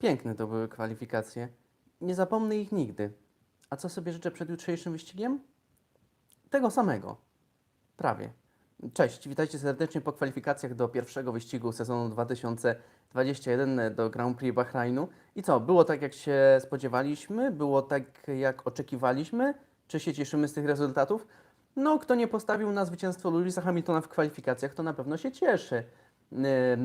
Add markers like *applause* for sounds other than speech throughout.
Piękne to były kwalifikacje. Nie zapomnę ich nigdy. A co sobie życzę przed jutrzejszym wyścigiem? Tego samego. Prawie. Cześć, witajcie serdecznie po kwalifikacjach do pierwszego wyścigu sezonu 2021 do Grand Prix Bahrainu. I co, było tak jak się spodziewaliśmy? Było tak jak oczekiwaliśmy? Czy się cieszymy z tych rezultatów? No, kto nie postawił na zwycięstwo Louisa Hamiltona w kwalifikacjach, to na pewno się cieszy.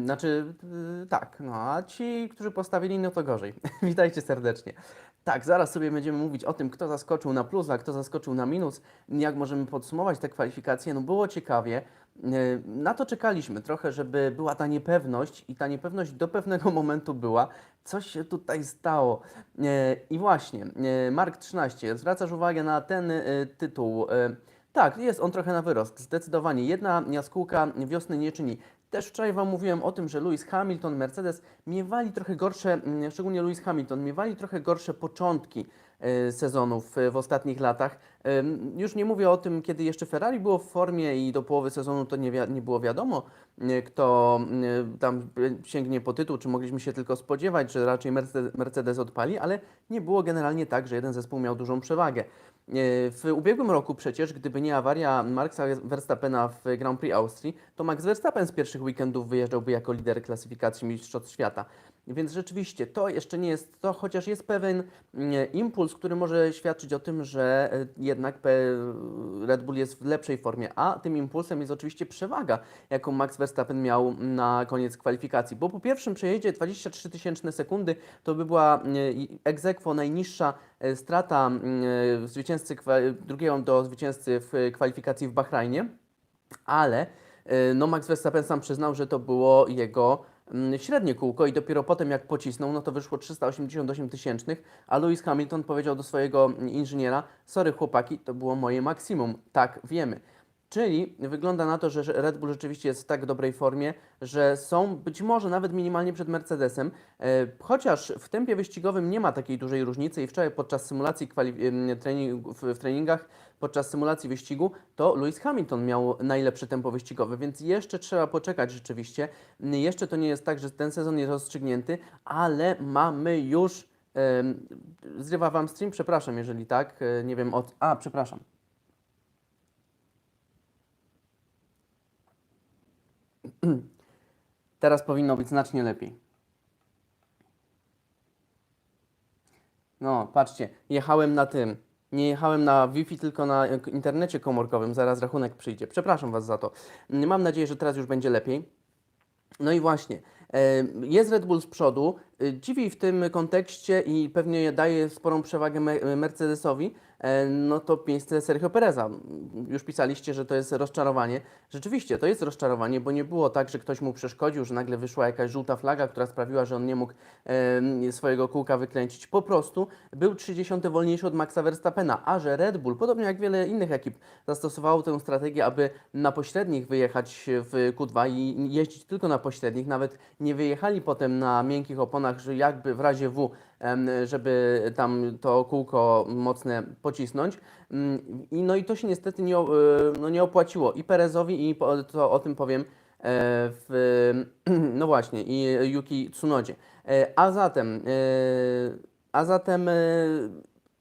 Znaczy, yy, tak, no a ci, którzy postawili, no to gorzej. *laughs* Witajcie serdecznie. Tak, zaraz sobie będziemy mówić o tym, kto zaskoczył na plus, a kto zaskoczył na minus, jak możemy podsumować te kwalifikacje. No było ciekawie. Na to czekaliśmy trochę, żeby była ta niepewność i ta niepewność do pewnego *laughs* momentu była. Co się tutaj stało? Yy, I właśnie, yy, Mark 13, zwracasz uwagę na ten yy, tytuł. Yy, Tak, jest on trochę na wyrost, zdecydowanie. Jedna jaskółka wiosny nie czyni. Też wczoraj Wam mówiłem o tym, że Lewis Hamilton, Mercedes miewali trochę gorsze, mm, szczególnie Lewis Hamilton, miewali trochę gorsze początki e, sezonów w ostatnich latach. Już nie mówię o tym, kiedy jeszcze Ferrari było w formie i do połowy sezonu to nie, wi- nie było wiadomo, e, kto e, tam sięgnie po tytuł, czy mogliśmy się tylko spodziewać, że raczej Mercedes odpali, ale nie było generalnie tak, że jeden zespół miał dużą przewagę. E, W ubiegłym roku przecież, gdyby nie awaria Maxa Verstappena w Grand Prix Austrii, to Max Verstappen z pierwszych weekendów wyjeżdżałby jako lider klasyfikacji Mistrzostw Świata. Więc rzeczywiście to jeszcze nie jest to, chociaż jest pewien mm, impuls, który może świadczyć o tym, że e, jednak Red Bull jest w lepszej formie, a tym impulsem jest oczywiście przewaga, jaką Max Verstappen miał na koniec kwalifikacji. Bo po pierwszym przejeździe 23 tysięczne sekundy to by była ex aequo najniższa e, strata zwycięzcy drugiego do zwycięzcy w kwalifikacji w Bahrajnie, ale e, no Max Verstappen sam przyznał, że to było jego średnie kółko i dopiero potem jak pocisnął, no to wyszło 388 tysięcznych, a Lewis Hamilton powiedział do swojego mm, inżyniera, sorry chłopaki, to było moje maksimum, tak wiemy. Czyli wygląda na to, że Red Bull rzeczywiście jest w tak dobrej formie, że są być może nawet minimalnie przed Mercedesem, e, chociaż w tempie wyścigowym nie ma takiej dużej różnicy i wczoraj podczas symulacji em, trening, w treningach, podczas symulacji wyścigu, to Lewis Hamilton miał najlepsze tempo wyścigowe, więc jeszcze trzeba poczekać rzeczywiście. Jeszcze to nie jest tak, że ten sezon jest rozstrzygnięty, ale mamy już... Zrywa Wam stream? Przepraszam, jeżeli tak. e, Nie wiem od... A, przepraszam. *clears throat* Teraz powinno być znacznie lepiej. No, patrzcie, jechałem na tym. Nie jechałem na Wi-Fi, tylko na internecie komórkowym. Zaraz rachunek przyjdzie. Przepraszam Was za to. Mam nadzieję, że teraz już będzie lepiej. No i właśnie, jest Red Bull z przodu. Dziwi w tym kontekście i pewnie daje sporą przewagę Me- Mercedesowi, no to miejsce Sergio Pereza. Już pisaliście, że to jest rozczarowanie. Rzeczywiście, to jest rozczarowanie, bo nie było tak, że ktoś mu przeszkodził, że nagle wyszła jakaś żółta flaga, która sprawiła, że on nie mógł e, swojego kółka wykręcić. Po prostu był 30 wolniejszy od Maxa Verstappena, a że Red Bull, podobnie jak wiele innych ekip, zastosowało tę strategię, aby na pośrednich wyjechać w Q2 i jeździć tylko na pośrednich, nawet nie wyjechali potem na miękkich oponach, że jakby w razie W, żeby tam to kółko mocne pocisnąć. Mm, I no i to się niestety nie, y, no nie opłaciło i Perezowi i to o tym powiem e, w, *clears throat* no właśnie, i Yuki Tsunodzie. E, A zatem, e, a zatem e,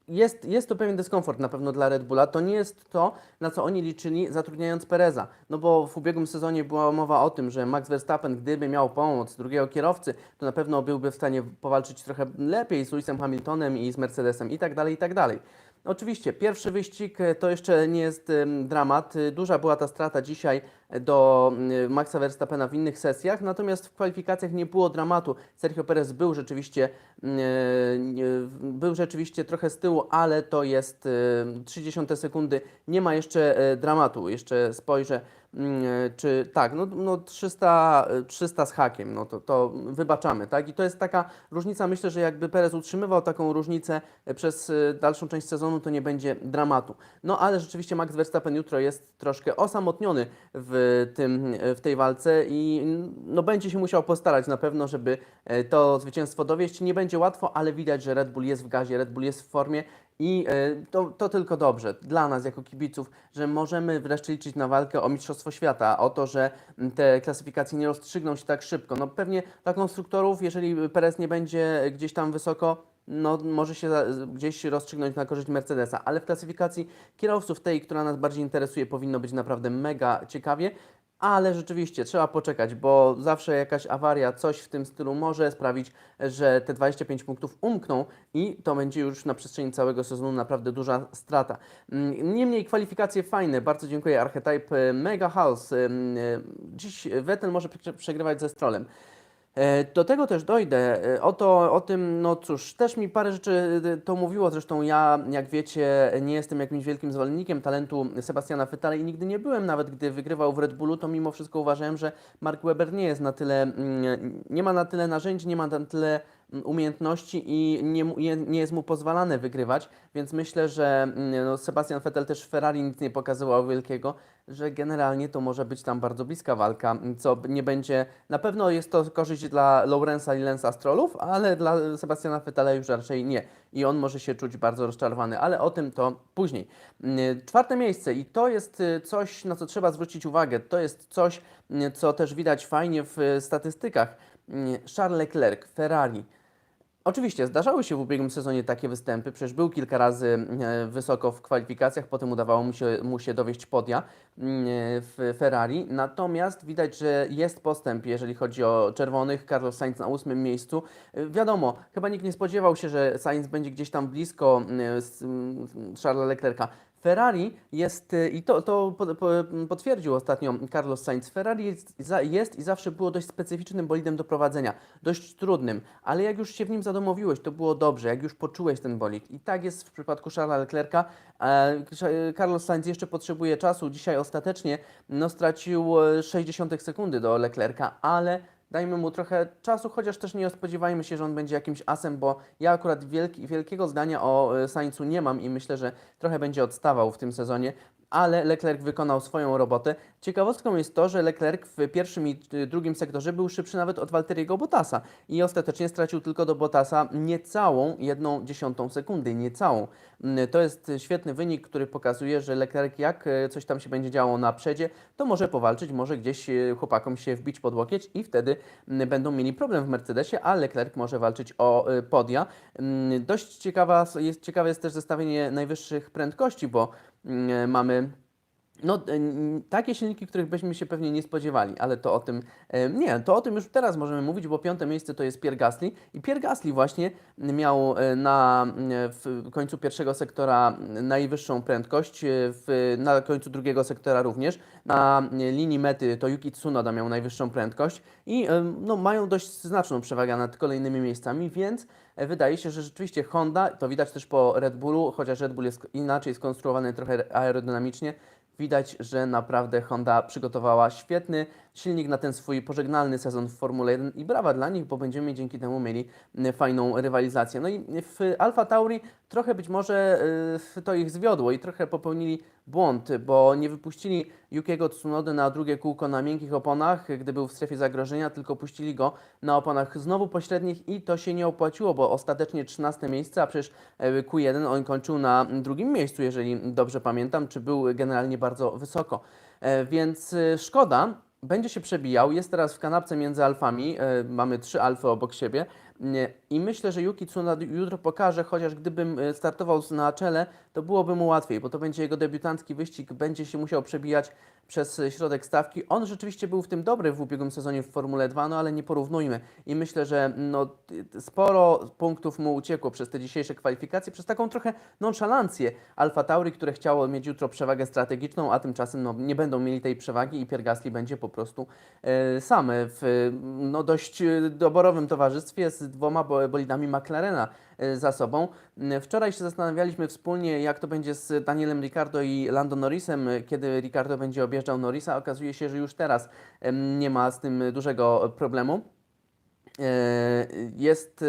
jest, jest to pewien dyskomfort na pewno dla Red Bulla. To nie jest to, na co oni liczyli zatrudniając Pereza. No bo w ubiegłym sezonie była mowa o tym, że Max Verstappen, gdyby miał pomoc drugiego kierowcy, to na pewno byłby w stanie powalczyć trochę lepiej z Lewisem Hamiltonem i z Mercedesem i tak dalej, i tak dalej. Oczywiście, pierwszy wyścig e, to jeszcze nie jest dramat. E, Duża była ta strata dzisiaj do mm, Maxa Verstappena w innych sesjach, natomiast w kwalifikacjach nie było dramatu. Sergio Perez był rzeczywiście, mm, e, był rzeczywiście trochę z tyłu, ale to jest e, 30 sekundy. Nie ma jeszcze e, dramatu. Jeszcze spojrzę, mm, e, czy tak, no, no 300, e, 300 z hakiem, no to, to wybaczamy, tak? I to jest taka różnica, myślę, że jakby Perez utrzymywał taką różnicę e, przez e, dalszą część sezonu, to nie będzie dramatu. No ale rzeczywiście Max Verstappen jutro jest troszkę osamotniony w w, tym, w tej walce i no, będzie się musiał postarać na pewno, żeby e, to zwycięstwo dowieść. Nie będzie łatwo, ale widać, że Red Bull jest w gazie, Red Bull jest w formie i e, to, to tylko dobrze dla nas jako kibiców, że możemy wreszcie liczyć na walkę o Mistrzostwo Świata, o to, że te klasyfikacje nie rozstrzygną się tak szybko. No pewnie dla konstruktorów, jeżeli Perez nie będzie gdzieś tam wysoko, no może się gdzieś rozstrzygnąć na korzyść Mercedesa, ale w klasyfikacji kierowców tej, która nas bardziej interesuje, powinno być naprawdę mega ciekawie. Ale rzeczywiście trzeba poczekać, bo zawsze jakaś awaria, coś w tym stylu może sprawić, że te 25 punktów umkną i to będzie już na przestrzeni całego sezonu naprawdę duża strata. Mm, Niemniej kwalifikacje fajne, bardzo dziękuję Archetype Mega House. Dziś Vettel może prze- przegrywać ze Strollem. E, Do tego też dojdę. E, O, to, o tym, no cóż, też mi parę rzeczy e, to mówiło. Zresztą ja, jak wiecie, nie jestem jakimś wielkim zwolennikiem talentu Sebastiana Vettela i nigdy nie byłem, nawet gdy wygrywał w Red Bullu, to mimo wszystko uważałem, że Mark Webber nie jest na tyle, mm, nie ma na tyle narzędzi, nie ma na tyle umiejętności i nie, nie, nie jest mu pozwalane wygrywać, więc myślę, że mm, no, Sebastian Vettel też w Ferrari nic nie pokazywał wielkiego, że generalnie to może być tam bardzo bliska walka, co nie będzie, na pewno jest to korzyść dla Lawrence'a i Lensa Strollów, ale dla Sebastiana Vettela już raczej nie i on może się czuć bardzo rozczarowany, ale o tym to później. Mm, Czwarte miejsce i to jest y, coś, na co trzeba zwrócić uwagę, to jest coś, mm, co też widać fajnie w y, statystykach. Mm, Charles Leclerc, Ferrari. Oczywiście zdarzały się w ubiegłym sezonie takie występy, przecież był kilka razy e, wysoko w kwalifikacjach, potem udawało mu się, mu się dowieść podia mm, w Ferrari, natomiast widać, że jest postęp, jeżeli chodzi o czerwonych, Carlos Sainz na ósmym miejscu. E, Wiadomo, chyba nikt nie spodziewał się, że Sainz będzie gdzieś tam blisko mm, Charlesa Leclerca. Ferrari jest, y, i to, to po, po, potwierdził ostatnio Carlos Sainz, Ferrari jest, jest i zawsze było dość specyficznym bolidem do prowadzenia, dość trudnym, ale jak już się w nim zadomowiłeś, to było dobrze, jak już poczułeś ten bolid. I tak jest w przypadku Charlesa Leclerca. E, Carlos Sainz jeszcze potrzebuje czasu, dzisiaj ostatecznie no, stracił e, 60 sekundy do Leclerca, ale dajmy mu trochę czasu, chociaż też nie spodziewajmy się, że on będzie jakimś asem, bo ja akurat wielki, wielkiego zdania o e, Sainzu nie mam i myślę, że trochę będzie odstawał w tym sezonie, ale Leclerc wykonał swoją robotę. Ciekawostką jest to, że Leclerc w pierwszym i drugim sektorze był szybszy nawet od Valteriego Bottasa i ostatecznie stracił tylko do Bottasa niecałą jedną dziesiątą sekundy, niecałą. Mm, To jest świetny wynik, który pokazuje, że Leclerc jak e, coś tam się będzie działo na przedzie, to może powalczyć, może gdzieś e, chłopakom się wbić pod łokieć i wtedy mm, będą mieli problem w Mercedesie, a Leclerc może walczyć o e, podia. Mm, Dość ciekawa, jest, ciekawe jest też zestawienie najwyższych prędkości, bo mamy no, e, takie silniki, których byśmy się pewnie nie spodziewali, ale to o tym, e, nie, to o tym już teraz możemy mówić, bo piąte miejsce to jest Pierre Gasly. I Pierre Gasly właśnie miał e, na, w końcu pierwszego sektora najwyższą prędkość, w, na końcu drugiego sektora również, na linii mety to Yuki Tsunoda miał najwyższą prędkość i no, mają dość znaczną przewagę nad kolejnymi miejscami, więc wydaje się, że rzeczywiście Honda, to widać też po Red Bullu, chociaż Red Bull jest inaczej skonstruowany trochę aerodynamicznie, Widać, że naprawdę Honda przygotowała świetny silnik na ten swój pożegnalny sezon w Formule 1 i brawa dla nich, bo będziemy dzięki temu mieli mm, fajną rywalizację. No i w Alfa Tauri trochę być może y, to ich zwiodło i trochę popełnili błąd, bo nie wypuścili Yukiego Tsunody na drugie kółko na miękkich oponach, gdy był w strefie zagrożenia, tylko puścili go na oponach znowu pośrednich i to się nie opłaciło, bo ostatecznie 13 miejsce, a przecież e, Q1 on kończył na drugim miejscu, jeżeli dobrze pamiętam, czy był generalnie bardzo wysoko. E, Więc e, szkoda, będzie się przebijał, jest teraz w kanapce między alfami, e, mamy trzy alfy obok siebie i myślę, że Yuki Tsunoda jutro pokaże, chociaż gdybym e, startował na czele, to byłoby mu łatwiej, bo to będzie jego debiutancki wyścig, będzie się musiał przebijać przez e, środek stawki. On rzeczywiście był w tym dobry w ubiegłym sezonie w Formule 2, no ale nie porównujmy. I myślę, że no, sporo punktów mu uciekło przez te dzisiejsze kwalifikacje, przez taką trochę nonszalancję Alfa Tauri, które chciało mieć jutro przewagę strategiczną, a tymczasem no, nie będą mieli tej przewagi i Pierre będzie po prostu e, sam w no, dość e, doborowym towarzystwie z dwoma bo- bolidami McLarena e, za sobą. M, Wczoraj się zastanawialiśmy wspólnie, jak to będzie z Danielem Ricardo i Lando Norrisem, e, kiedy Ricardo będzie objeżdżał Norrisa. Okazuje się, że już teraz nie ma z tym dużego problemu. E, Jest.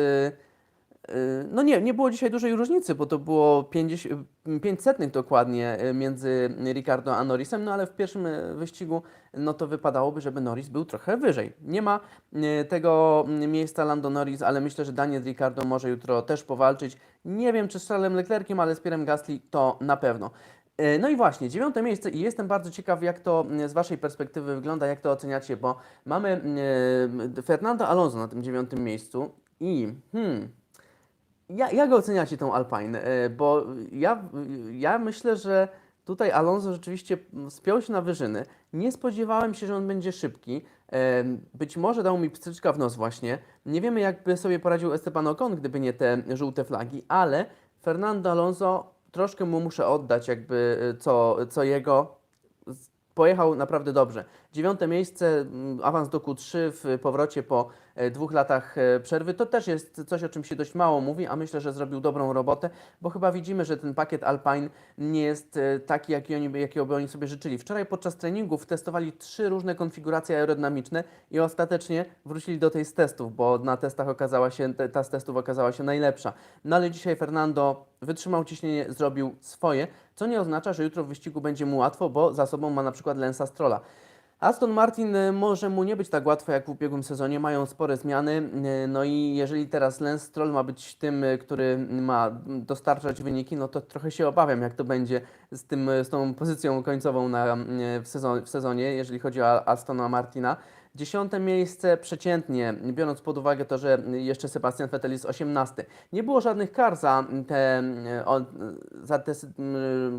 Y, No nie, nie było dzisiaj dużej różnicy, bo to było 50, 500 dokładnie y, między Ricardo a Norrisem, no ale w pierwszym y, wyścigu no to wypadałoby, żeby Norris był trochę wyżej. Nie ma tego miejsca Lando Norris, ale myślę, że Daniel Ricardo może jutro też powalczyć. Nie wiem, czy z Charlesem Leclerciem, ale z Pierrem Gasly to na pewno. No i właśnie, dziewiąte miejsce i jestem bardzo ciekaw, jak to z Waszej perspektywy wygląda, jak to oceniacie, bo mamy Fernando Alonso na tym dziewiątym miejscu i hmm, ja, jak oceniacie tą Alpine? E, Bo ja, ja myślę, że tutaj Alonso rzeczywiście spiął się na wyżyny. Nie spodziewałem się, że on będzie szybki. E, Być może dał mi pstryczka w nos właśnie. Nie wiemy, jakby sobie poradził Esteban Ocon, gdyby nie te żółte flagi, ale Fernando Alonso troszkę mu muszę oddać, jakby e, co, co jego. Pojechał naprawdę dobrze. Dziewiąte miejsce, mm, awans do Q3 w powrocie po e, dwóch latach e, przerwy. To też jest coś, o czym się dość mało mówi, a myślę, że zrobił dobrą robotę, bo chyba widzimy, że ten pakiet Alpine nie jest e, taki, jaki oni, jakiego by oni sobie życzyli. Wczoraj podczas treningów testowali trzy różne konfiguracje aerodynamiczne i ostatecznie wrócili do tej z testów, bo na testach okazała się, ta z testów okazała się najlepsza. No ale dzisiaj Fernando wytrzymał ciśnienie, zrobił swoje, co nie oznacza, że jutro w wyścigu będzie mu łatwo, bo za sobą ma na przykład Lensa Strolla. Aston Martin y, może mu nie być tak łatwo jak w ubiegłym sezonie, mają spore zmiany. y, No i jeżeli teraz Lance Stroll ma być tym, y, który ma dostarczać wyniki, no to trochę się obawiam, jak to będzie z, tym, z tą pozycją końcową na, w, sezon, w sezonie, jeżeli chodzi o Astona Martina. Dziesiąte miejsce przeciętnie, biorąc pod uwagę to, że jeszcze Sebastian Vettel jest 18. Nie było żadnych kar za te, za te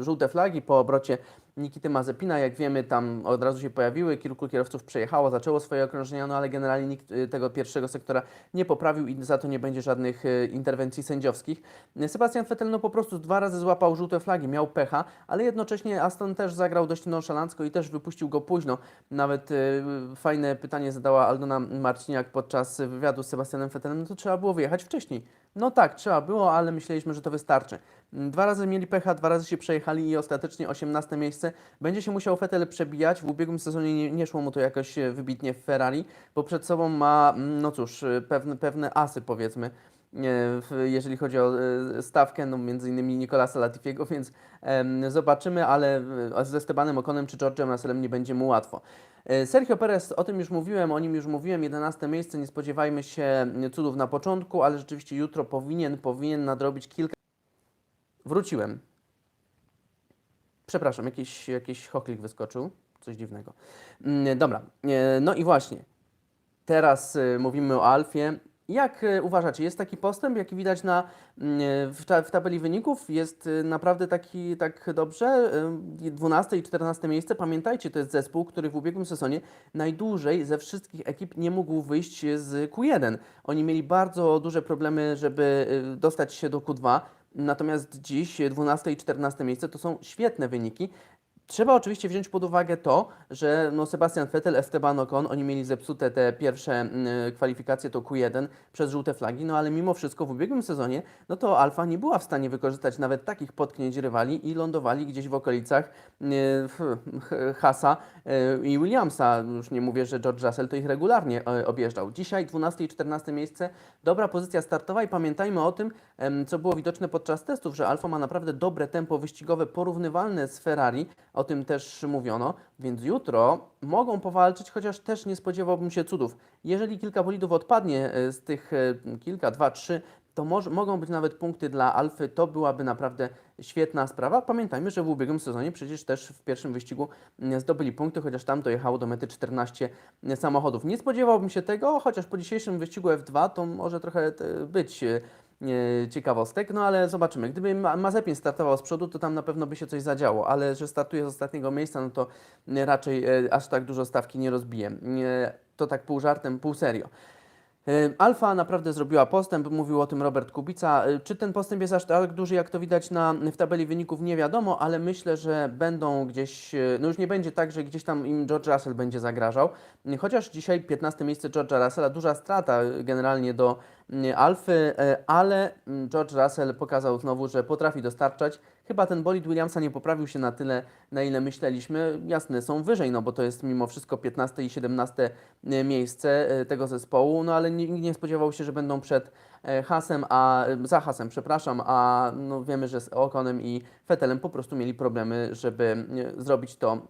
żółte flagi po obrocie Nikity Mazepina, jak wiemy, tam od razu się pojawiły, kilku kierowców przejechało, zaczęło swoje okrążenia, no ale generalnie nikt y, tego pierwszego sektora nie poprawił i za to nie będzie żadnych y, interwencji sędziowskich. Sebastian Vettel no po prostu dwa razy złapał żółte flagi, miał pecha, ale jednocześnie Aston też zagrał dość nonszalancko i też wypuścił go późno. Nawet y, fajne pytanie zadała Aldona Marciniak podczas wywiadu z Sebastianem Vettelem, no to trzeba było wyjechać wcześniej. No tak, trzeba było, ale myśleliśmy, że to wystarczy. Dwa razy mieli pecha, dwa razy się przejechali i ostatecznie 18 miejsce. Będzie się musiał Vettel przebijać. W ubiegłym sezonie nie, nie szło mu to jakoś e, wybitnie w Ferrari, bo przed sobą ma, mm, no cóż, e, pewne, pewne asy powiedzmy. e, Jeżeli chodzi o stawkę, no między innymi Nicolasa Latifiego, *laughs* więc zobaczymy, ale ze Estebanem Okonem czy George'em Russellem nie będzie mu łatwo. E, Sergio Perez, o tym już mówiłem, o nim już mówiłem, 11 miejsce, nie spodziewajmy się cudów na początku, ale rzeczywiście jutro powinien, powinien nadrobić kilka Wróciłem. Przepraszam, jakiś, jakiś choklik wyskoczył. Coś dziwnego. Mm, Dobra, e, no i właśnie. Teraz e, mówimy o Alfie. Jak e, uważacie, jest taki postęp, jaki widać na, mm, e, w, ta, w tabeli wyników? Jest e, naprawdę taki tak dobrze? E, 12 i 14 miejsce. Pamiętajcie, to jest zespół, który w ubiegłym sezonie najdłużej ze wszystkich ekip nie mógł wyjść z Q1. Oni mieli bardzo duże problemy, żeby dostać się do Q2. Natomiast dziś 12 i 14 miejsce to są świetne wyniki. Trzeba oczywiście wziąć pod uwagę to, że no Sebastian Vettel, Esteban Ocon, oni mieli zepsute te pierwsze mm, kwalifikacje, to Q1 przez żółte flagi, no ale mimo wszystko w ubiegłym sezonie, no to Alfa nie była w stanie wykorzystać nawet takich potknięć rywali i lądowali gdzieś w okolicach y, Hasa y, i Williamsa. Już nie mówię, że George Russell to ich regularnie e, objeżdżał. Dzisiaj 12 i 14 miejsce, dobra pozycja startowa i pamiętajmy o tym, co było widoczne podczas testów, że Alfa ma naprawdę dobre tempo wyścigowe, porównywalne z Ferrari, o tym też mówiono, więc jutro mogą powalczyć, chociaż też nie spodziewałbym się cudów. Jeżeli kilka bolidów odpadnie e, z tych e, kilka, dwa, trzy, to może, mogą być nawet punkty dla Alfy, to byłaby naprawdę świetna sprawa. Pamiętajmy, że w ubiegłym sezonie przecież też w pierwszym wyścigu mm, zdobyli punkty, chociaż tam dojechało do mety 14 samochodów. Nie spodziewałbym się tego, chociaż po dzisiejszym wyścigu F2 to może trochę e, być e, e, ciekawostek, no ale zobaczymy. Gdyby Ma- Mazepin startował z przodu, to tam na pewno by się coś zadziało, ale że startuje z ostatniego miejsca, no to e, raczej e, aż tak dużo stawki nie rozbije. E, To tak pół żartem, pół serio. Alfa naprawdę zrobiła postęp, mówił o tym Robert Kubica. E, Czy ten postęp jest aż tak duży, jak to widać na, w tabeli wyników, nie wiadomo, ale myślę, że będą gdzieś, e, no już nie będzie tak, że gdzieś tam im George Russell będzie zagrażał. E, Chociaż dzisiaj 15 miejsce George'a Russella, duża strata generalnie do Alfy, ale mm, George Russell pokazał znowu, że potrafi dostarczać. Chyba ten bolid Williamsa nie poprawił się na tyle, na ile myśleliśmy. Jasne, są wyżej, no bo to jest mimo wszystko 15 i 17 miejsce e, tego zespołu, no ale nikt nie spodziewał się, że będą przed e, Hasem, a za Hasem, przepraszam, a no wiemy, że z Okonem i Fetelem po prostu mieli problemy, żeby e, zrobić to,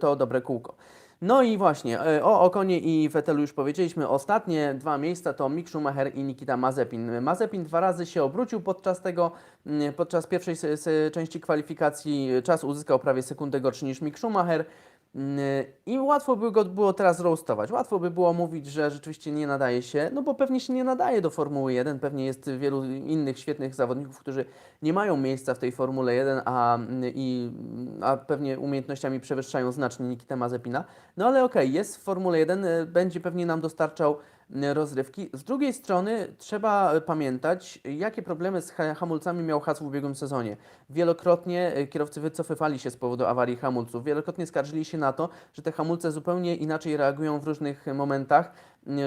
to dobre kółko. No i właśnie, e, o Okonie i Fetelu już powiedzieliśmy. Ostatnie dwa miejsca to Mick Schumacher i Nikita Mazepin. Mazepin dwa razy się obrócił podczas tego, podczas pierwszej części kwalifikacji. Czas uzyskał prawie sekundę gorszy niż Mick Schumacher. Mm, I łatwo by go było teraz roastować. Łatwo by było mówić, że rzeczywiście nie nadaje się, no bo pewnie się nie nadaje do Formuły 1. Pewnie jest wielu innych świetnych zawodników, którzy nie mają miejsca w tej Formule 1, a, i, a pewnie umiejętnościami przewyższają znacznie Nikita Mazepina. No ale okej, jest w Formule 1, y, będzie pewnie nam dostarczał rozrywki. Z drugiej strony trzeba pamiętać, jakie problemy z ha- hamulcami miał Haas w ubiegłym sezonie. Wielokrotnie y, kierowcy wycofywali się z powodu awarii hamulców, wielokrotnie skarżyli się na to, że te hamulce zupełnie inaczej reagują w różnych momentach,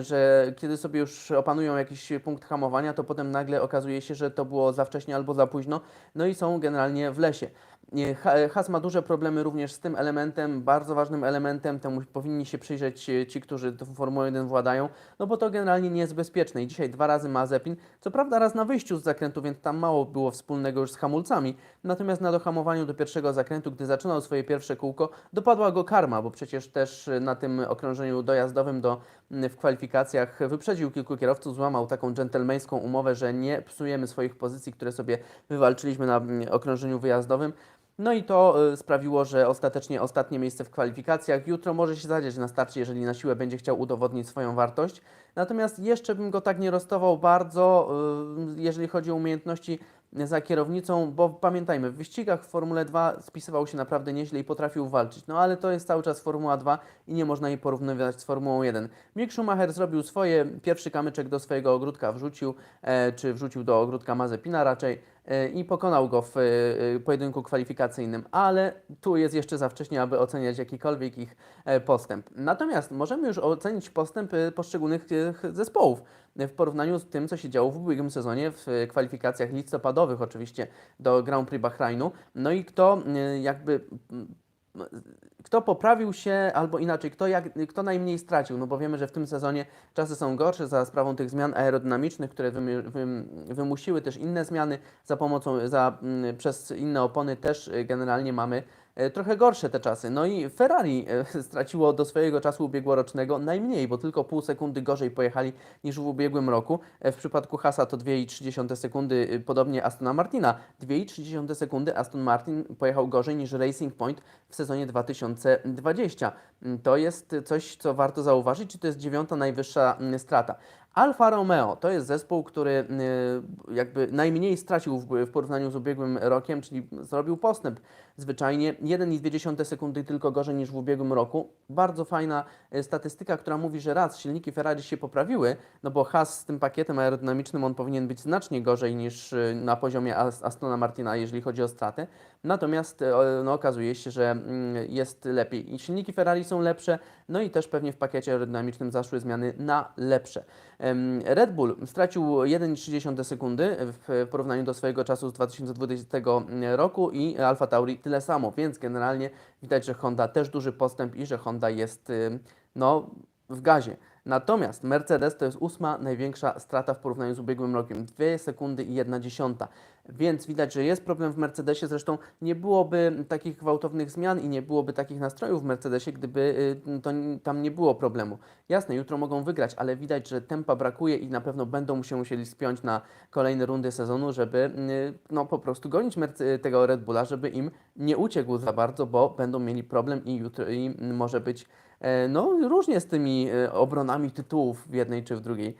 że kiedy sobie już opanują jakiś punkt hamowania, to potem nagle okazuje się, że to było za wcześnie albo za późno, no i są generalnie w lesie. Nie, Ha- Haas ma duże problemy również z tym elementem, bardzo ważnym elementem, temu powinni się przyjrzeć e, ci, którzy Formułą 1 władają, no bo to generalnie nie jest bezpieczne. I dzisiaj dwa razy Mazepin, co prawda raz na wyjściu z zakrętu, więc tam mało było wspólnego już z hamulcami, natomiast na dohamowaniu do pierwszego zakrętu, gdy zaczynał swoje pierwsze kółko, dopadła go karma, bo przecież też e, na tym okrążeniu dojazdowym do, w kwalifikacjach wyprzedził kilku kierowców, złamał taką dżentelmeńską umowę, że nie psujemy swoich pozycji, które sobie wywalczyliśmy na okrążeniu wyjazdowym. No i to y, sprawiło, że ostatecznie ostatnie miejsce w kwalifikacjach. Jutro może się zadziać na starcie, jeżeli na siłę będzie chciał udowodnić swoją wartość. Natomiast jeszcze bym go tak nie rostował bardzo, y, jeżeli chodzi o umiejętności za kierownicą, bo pamiętajmy, w wyścigach w Formule 2 spisywał się naprawdę nieźle i potrafił walczyć. No ale to jest cały czas Formuła 2 i nie można jej porównywać z Formułą 1. Mick Schumacher zrobił swoje, pierwszy kamyczek do swojego ogródka wrzucił, e, czy wrzucił do ogródka Mazepina raczej i pokonał go w e, pojedynku kwalifikacyjnym, ale tu jest jeszcze za wcześnie, aby oceniać jakikolwiek ich e, postęp. Natomiast możemy już ocenić postęp e, poszczególnych e, zespołów w porównaniu z tym, co się działo w ubiegłym sezonie w e, kwalifikacjach listopadowych oczywiście do Grand Prix Bahrainu. No i kto e, jakby kto poprawił się, albo inaczej, kto, jak, kto najmniej stracił, no bo wiemy, że w tym sezonie czasy są gorsze za sprawą tych zmian aerodynamicznych, które wym, wymusiły też inne zmiany za pomocą, za, mm, przez inne opony też y, generalnie mamy trochę gorsze te czasy. No i Ferrari e, *laughs* straciło do swojego czasu ubiegłorocznego najmniej, bo tylko pół sekundy gorzej pojechali niż w ubiegłym roku. E, W przypadku Hasa to 2,3 sekundy, y, podobnie Astona Martina. 2,3 sekundy Aston Martin pojechał gorzej niż Racing Point w sezonie 2020. Mm, To jest coś, co warto zauważyć, czy to jest dziewiąta najwyższa mm, strata. Alfa Romeo to jest zespół, który y, jakby najmniej stracił w, porównaniu z ubiegłym rokiem, czyli zrobił postęp zwyczajnie 1,2 sekundy tylko gorzej niż w ubiegłym roku. Bardzo fajna y, statystyka, która mówi, że raz silniki Ferrari się poprawiły, no bo Haas z tym pakietem aerodynamicznym on powinien być znacznie gorzej niż y, na poziomie As- Astona Martina, jeżeli chodzi o straty. Natomiast y, o- no, okazuje się, że mm, jest lepiej. I silniki Ferrari są lepsze, no i też pewnie w pakiecie aerodynamicznym zaszły zmiany na lepsze. Red Bull stracił 1,3 sekundy w porównaniu do swojego czasu z 2020 roku i Alfa Tauri tyle samo, więc generalnie widać, że Honda też duży postęp i że Honda jest ym, no, w gazie. Natomiast Mercedes to jest ósma największa strata w porównaniu z ubiegłym rokiem. 2 sekundy i 1 dziesiąta. Więc widać, że jest problem w Mercedesie. Zresztą nie byłoby takich gwałtownych zmian i nie byłoby takich nastrojów w Mercedesie, gdyby y, to, tam nie było problemu. Jasne, jutro mogą wygrać, ale widać, że tempa brakuje i na pewno będą się musieli spiąć na kolejne rundy sezonu, żeby y, no, po prostu gonić Merce- tego Red Bulla, żeby im nie uciekł za bardzo, bo będą mieli problem i jutro i może być E, No, różnie z tymi obronami tytułów w jednej czy w drugiej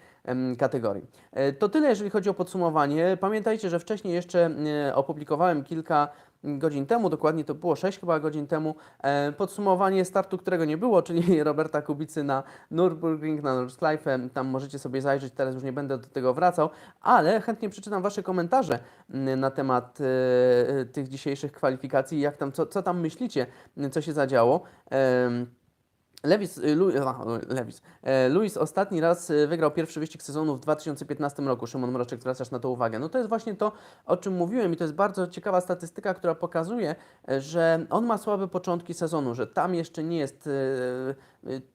kategorii. E, To tyle, jeżeli chodzi o podsumowanie. Pamiętajcie, że wcześniej jeszcze e, opublikowałem kilka godzin temu, dokładnie to było 6 chyba godzin temu, e, podsumowanie startu, którego nie było, czyli *laughs* Roberta Kubicy na Nürburgring, na Nordschleife. Tam możecie sobie zajrzeć, teraz już nie będę do tego wracał, ale chętnie przeczytam Wasze komentarze na temat tych dzisiejszych kwalifikacji, jak tam, co, co tam myślicie, co się zadziało. Lewis, y, Lewis. E, Lewis ostatni raz y, wygrał pierwszy wyścig sezonu w 2015 roku. Szymon Mroczek, zwracasz na to uwagę. No to jest właśnie to, o czym mówiłem i to jest bardzo ciekawa statystyka, która pokazuje, e, że on ma słabe początki sezonu, że tam jeszcze nie jest e,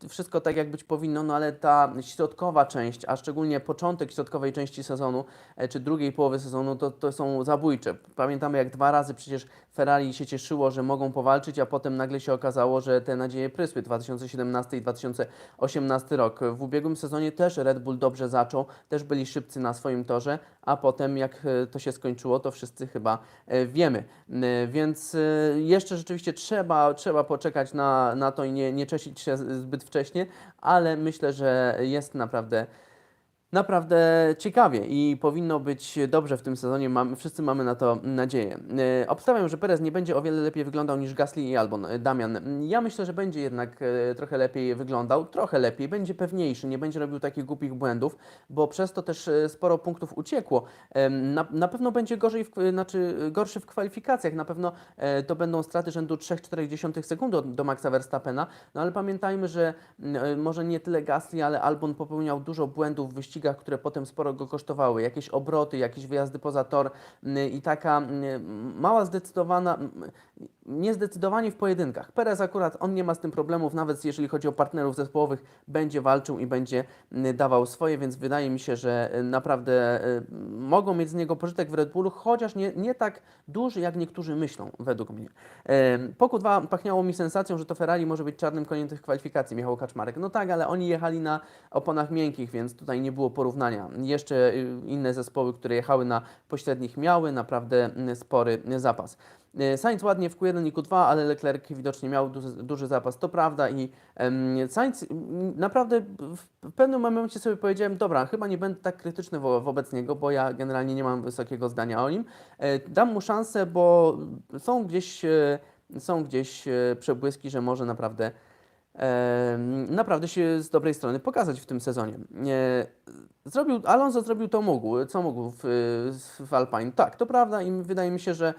wszystko tak, jak być powinno, no ale ta środkowa część, a szczególnie początek środkowej części sezonu, e, czy drugiej połowy sezonu, to, to są zabójcze. Pamiętamy, jak dwa razy przecież Ferrari się cieszyło, że mogą powalczyć, a potem nagle się okazało, że te nadzieje prysły. 2017 i 2018 rok. W ubiegłym sezonie też Red Bull dobrze zaczął, też byli szybcy na swoim torze, a potem jak e, to się skończyło, to wszyscy chyba e, wiemy. E, Więc jeszcze rzeczywiście trzeba, trzeba poczekać na, na to i nie, nie czesić się zbyt wcześnie, ale myślę, że jest naprawdę naprawdę ciekawie i powinno być dobrze w tym sezonie. Wszyscy mamy na to nadzieję. E, Obstawiam, że Perez nie będzie o wiele lepiej wyglądał niż Gasly i Albon. E, Damian, ja myślę, że będzie jednak e, trochę lepiej wyglądał, trochę lepiej, będzie pewniejszy, nie będzie robił takich głupich błędów, bo przez to też sporo punktów uciekło. Na, na pewno będzie gorzej, w, znaczy gorszy w kwalifikacjach, na pewno to będą straty rzędu 3,4 sekundy do Maxa Verstappena, no ale pamiętajmy, że może nie tyle Gasly, ale Albon popełniał dużo błędów w wyścigach, które potem sporo go kosztowały. Jakieś obroty, jakieś wyjazdy poza tor mm, i taka mm, mała zdecydowana, niezdecydowanie w pojedynkach. Perez akurat, on nie ma z tym problemów, nawet jeżeli chodzi o partnerów zespołowych, będzie walczył i będzie mm, dawał swoje, więc wydaje mi się, że y, naprawdę y, mogą mieć z niego pożytek w Red Bullu, chociaż nie, nie tak duży, jak niektórzy myślą, według mnie. Em, Po Q2 pachniało mi sensacją, że to Ferrari może być czarnym koniem tych kwalifikacji, Michał Kaczmarek. No tak, ale oni jechali na oponach miękkich, więc tutaj nie było porównania. Jeszcze y, inne zespoły, które jechały na pośrednich, miały naprawdę y, spory y, zapas. Y, Sainz ładnie w Q1 i Q2, ale Leclerc widocznie miał duży, duży zapas, to prawda i em, Sainz naprawdę w pewnym momencie sobie powiedziałem, dobra, chyba nie będę tak krytyczny wo wobec niego, bo ja generalnie nie mam wysokiego zdania o nim. E, Dam mu szansę, bo są gdzieś, e, są gdzieś e, przebłyski, że może naprawdę e, naprawdę się z dobrej strony pokazać w tym sezonie. Zrobił, Alonso zrobił to mógł, co mógł w, w Alpine. Tak, to prawda i wydaje mi się, że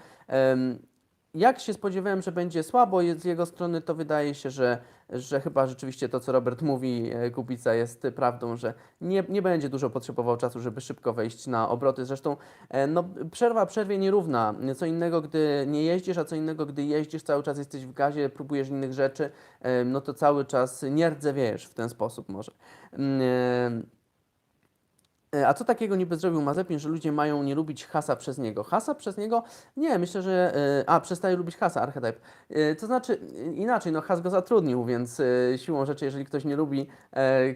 jak się spodziewałem, że będzie słabo z jego strony, to wydaje się, że, że chyba rzeczywiście to, co Robert mówi, e, Kubica, jest prawdą, że nie, nie będzie dużo potrzebował czasu, żeby szybko wejść na obroty. Zresztą e, no, przerwa przerwie nierówna. Co innego, gdy nie jeździsz, a co innego, gdy jeździsz, cały czas jesteś w gazie, próbujesz innych rzeczy, e, no to cały czas nie rdzewiejesz w ten sposób może. E, A co takiego niby zrobił Mazepin, że ludzie mają nie lubić Hasa przez niego? Hasa przez niego? Nie, myślę, że... e, A, przestaje lubić Hasa, archetyp. E, To znaczy, inaczej, no Has go zatrudnił, więc siłą rzeczy, jeżeli ktoś nie lubi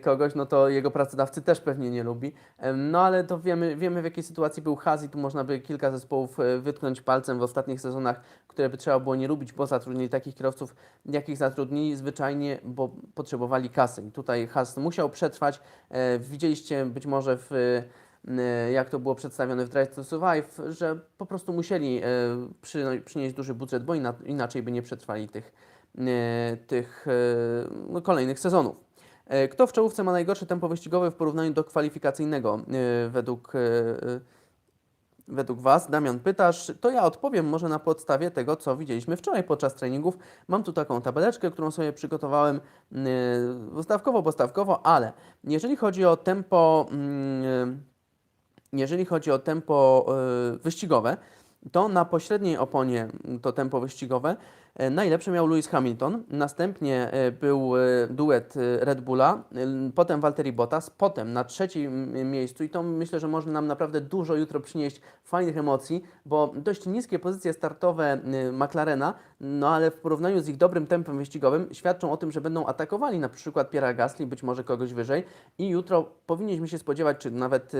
kogoś, no to jego pracodawcy też pewnie nie lubi. No ale to wiemy, wiemy w jakiej sytuacji był Has i tu można by kilka zespołów wytknąć palcem w ostatnich sezonach, które by trzeba było nie lubić, bo zatrudnili takich kierowców, jakich zatrudnili zwyczajnie, bo potrzebowali kasy. I tutaj Has musiał przetrwać. E, Widzieliście być może w e, jak to było przedstawione w Drive to Survive, że po prostu musieli e, przy, przynieść duży budżet, bo ina, inaczej by nie przetrwali tych, tych no, kolejnych sezonów. Kto w czołówce ma najgorsze tempo wyścigowe w porównaniu do kwalifikacyjnego według, według Was? Damian, pytasz, to ja odpowiem może na podstawie tego, co widzieliśmy wczoraj podczas treningów. Mam tu taką tabeleczkę, którą sobie przygotowałem e, stawkowo, postawkowo, ale jeżeli chodzi o tempo mm, jeżeli chodzi o tempo y, wyścigowe, to na pośredniej oponie to tempo wyścigowe e, najlepsze miał Lewis Hamilton, następnie e, był e, duet Red Bulla, potem Valtteri Bottas, potem na trzecim miejscu i to myślę, że może nam naprawdę dużo jutro przynieść fajnych emocji, bo dość niskie pozycje startowe McLarena, no ale w porównaniu z ich dobrym tempem wyścigowym świadczą o tym, że będą atakowali na przykład Pierre'a Gasly, być może kogoś wyżej i jutro powinniśmy się spodziewać, czy nawet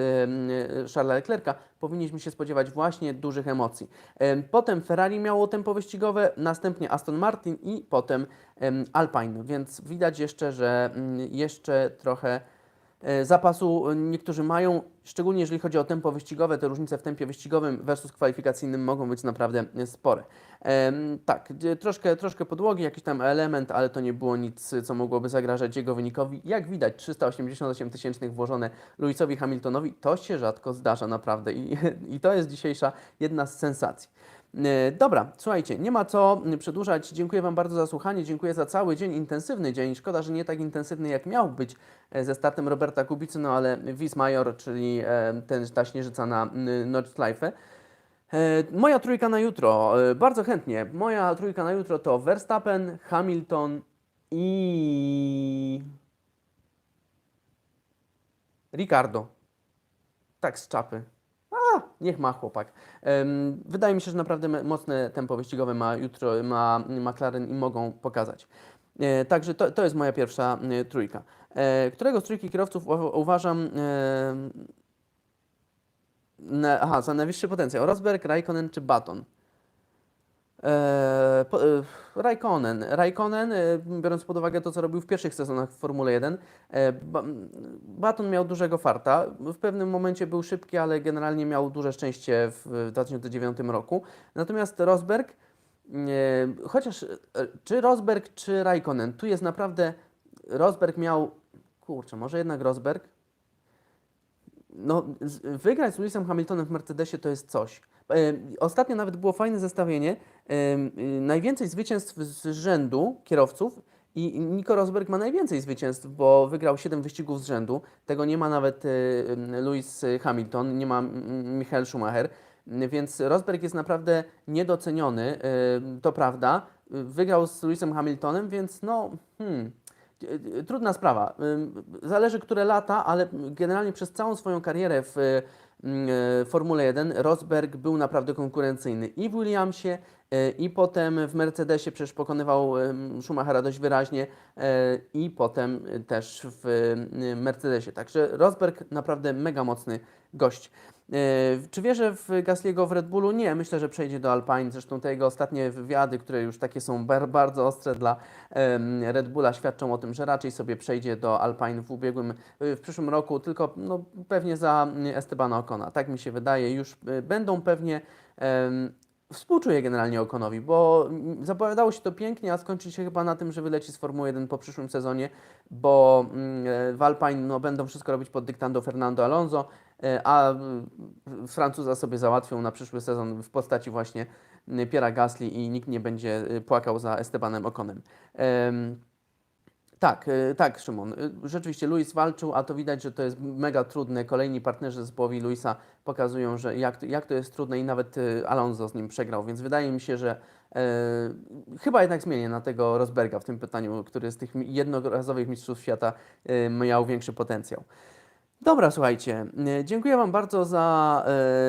Charlesa Leclerca, powinniśmy się spodziewać właśnie dużych emocji. Em, Potem Ferrari miało tempo wyścigowe, następnie Aston Martin i potem em, Alpine, więc widać jeszcze, że mm, jeszcze trochę e, zapasu niektórzy mają, szczególnie jeżeli chodzi o tempo wyścigowe, te różnice w tempie wyścigowym versus kwalifikacyjnym mogą być naprawdę e, spore. Tak, troszkę, troszkę podłogi, jakiś tam element, ale to nie było nic, co mogłoby zagrażać jego wynikowi. Jak widać, 388 tysięcznych włożone Lewisowi Hamiltonowi, to się rzadko zdarza naprawdę i, *laughs* i to jest dzisiejsza jedna z sensacji. E, Dobra, słuchajcie, nie ma co przedłużać. Dziękuję Wam bardzo za słuchanie. Dziękuję za cały dzień, intensywny dzień. Szkoda, że nie tak intensywny, jak miał być e, ze startem Roberta Kubicy, no ale Wies Major, czyli e, ten, ta śnieżyca na Nordschleife. Moja trójka na jutro, bardzo chętnie. Moja trójka na jutro to Verstappen, Hamilton i Ricardo. Tak z czapy. Niech ma chłopak. Wydaje mi się, że naprawdę mocne tempo wyścigowe ma jutro, ma McLaren i mogą pokazać. E, także to, to jest moja pierwsza e, trójka. E, którego z trójki kierowców uwa- uważam aha, za najwyższy potencjał? Rosberg, Raikkonen czy Baton? E, e, Raikkonen. Raikkonen, e, biorąc pod uwagę to, co robił w pierwszych sezonach w Formule 1, e, ba, m, Baton miał dużego farta. W pewnym momencie był szybki, ale generalnie miał duże szczęście w 2009 roku. Natomiast Rosberg, chociaż czy Rosberg, czy Raikkonen, tu jest naprawdę. Rosberg miał. Kurczę, może jednak Rosberg? No, wygrać z Lewisem Hamiltonem w Mercedesie to jest coś. E, Ostatnio nawet było fajne zestawienie. E, y, Najwięcej zwycięstw z rzędu kierowców i Nico Rosberg ma najwięcej zwycięstw, bo wygrał 7 wyścigów z rzędu. Tego nie ma nawet e, Lewis Hamilton, nie ma Michael Schumacher. Więc Rosberg jest naprawdę niedoceniony, e, to prawda. Wygrał z Lewisem Hamiltonem, więc no, hmm, E, Trudna sprawa. Ym, Zależy, które lata, ale generalnie przez całą swoją karierę w Formule 1 Rosberg był naprawdę konkurencyjny i w Williamsie, i potem w Mercedesie przecież pokonywał Schumachera dość wyraźnie, i potem też w Mercedesie. Także Rosberg naprawdę mega mocny gość. E, Czy wierzę w Gasliego w Red Bullu? Nie, myślę, że przejdzie do Alpine. Zresztą te jego ostatnie wywiady, które już takie są bar- bardzo ostre dla Red Bulla, świadczą o tym, że raczej sobie przejdzie do Alpine w ubiegłym, y, w przyszłym roku, tylko no, pewnie za mm, Estebana Ocona. Tak mi się wydaje. Już y, będą pewnie. Współczuję generalnie Okonowi, bo mm, zapowiadało się to pięknie, a skończy się chyba na tym, że wyleci z Formuły 1 po przyszłym sezonie, bo mm, w Alpine no, będą wszystko robić pod dyktando Fernando Alonso, a mm, Francuza sobie załatwią na przyszły sezon w postaci właśnie Piera Gasly i nikt nie będzie y, płakał za Estebanem Okonem. Em, tak, y, tak, Szymon. Y, Rzeczywiście Luis walczył, a to widać, że to jest mega trudne. Kolejni partnerzy zespołowi Luisa pokazują, że jak, jak to jest trudne i nawet y, Alonso z nim przegrał, więc wydaje mi się, że e, chyba jednak zmienię na tego Rosberga w tym pytaniu, który z tych jednorazowych mistrzów świata e, miał większy potencjał. Dobra, słuchajcie, y, dziękuję Wam bardzo za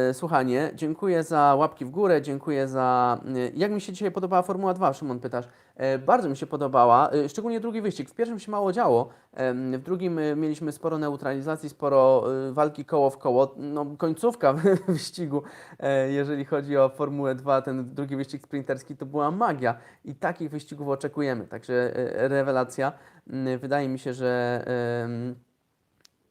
e, słuchanie, dziękuję za łapki w górę, dziękuję za... y, jak mi się dzisiaj podobała Formuła 2, Szymon pytasz? E, bardzo mi się podobała, e, szczególnie drugi wyścig. W pierwszym się mało działo, em, w drugim e, mieliśmy sporo neutralizacji, sporo e, walki koło w koło. No, końcówka wyścigu, e, jeżeli chodzi o Formułę 2, ten drugi wyścig sprinterski, to była magia i takich wyścigów oczekujemy, także e, rewelacja. Mm, Wydaje mi się, że... em,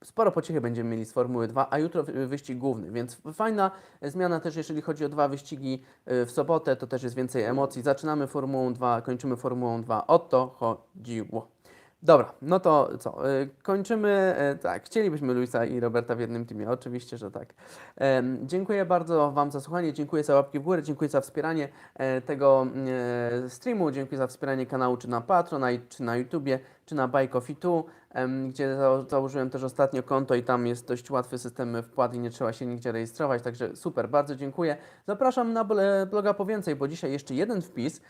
Sporo pociechy będziemy mieli z Formuły 2, a jutro wy- wyścig główny, więc fajna zmiana też, jeżeli chodzi o dwa wyścigi y, w sobotę, to też jest więcej emocji. Zaczynamy Formułą 2, kończymy Formułą 2. O to chodziło. Dobra, no to co? y, Kończymy. y, Tak, chcielibyśmy Luisa i Roberta w jednym teamie, oczywiście, że tak. Dziękuję bardzo Wam za słuchanie, dziękuję za łapki w górę, dziękuję za wspieranie e, tego e, streamu, dziękuję za wspieranie kanału czy na Patronite, czy na YouTubie, czy na Buy Coffee 2, em, gdzie za- założyłem też ostatnio konto i tam jest dość łatwy system wpłat i nie trzeba się nigdzie rejestrować, także super, bardzo dziękuję. Zapraszam na bl- bloga po więcej, bo dzisiaj jeszcze jeden wpis.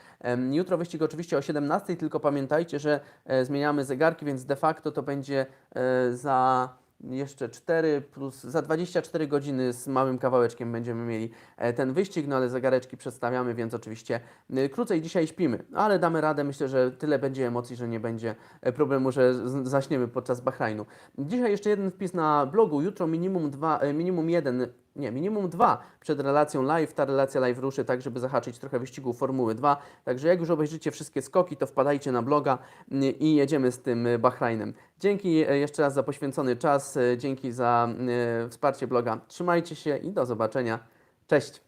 Jutro wyścig oczywiście o 17, tylko pamiętajcie, że e, zmieniamy zegarki, więc de facto to będzie e, za jeszcze 4 plus za 24 godziny z małym kawałeczkiem będziemy mieli e, ten wyścig, no ale zegareczki przedstawiamy, więc oczywiście e, krócej dzisiaj śpimy, ale damy radę. Myślę, że tyle będzie emocji, że nie będzie e, problemu, że zaśniemy podczas Bahrajnu. Dzisiaj jeszcze jeden wpis na blogu, jutro minimum dwa, minimum jeden, nie, minimum dwa przed relacją live. Ta relacja live ruszy tak, żeby zahaczyć trochę wyścigu Formuły 2. Także jak już obejrzycie wszystkie skoki, to wpadajcie na bloga mm, i jedziemy z tym e, Bahrajnem. Dzięki e, jeszcze raz za poświęcony czas, dzięki za wsparcie bloga. Trzymajcie się i do zobaczenia. Cześć!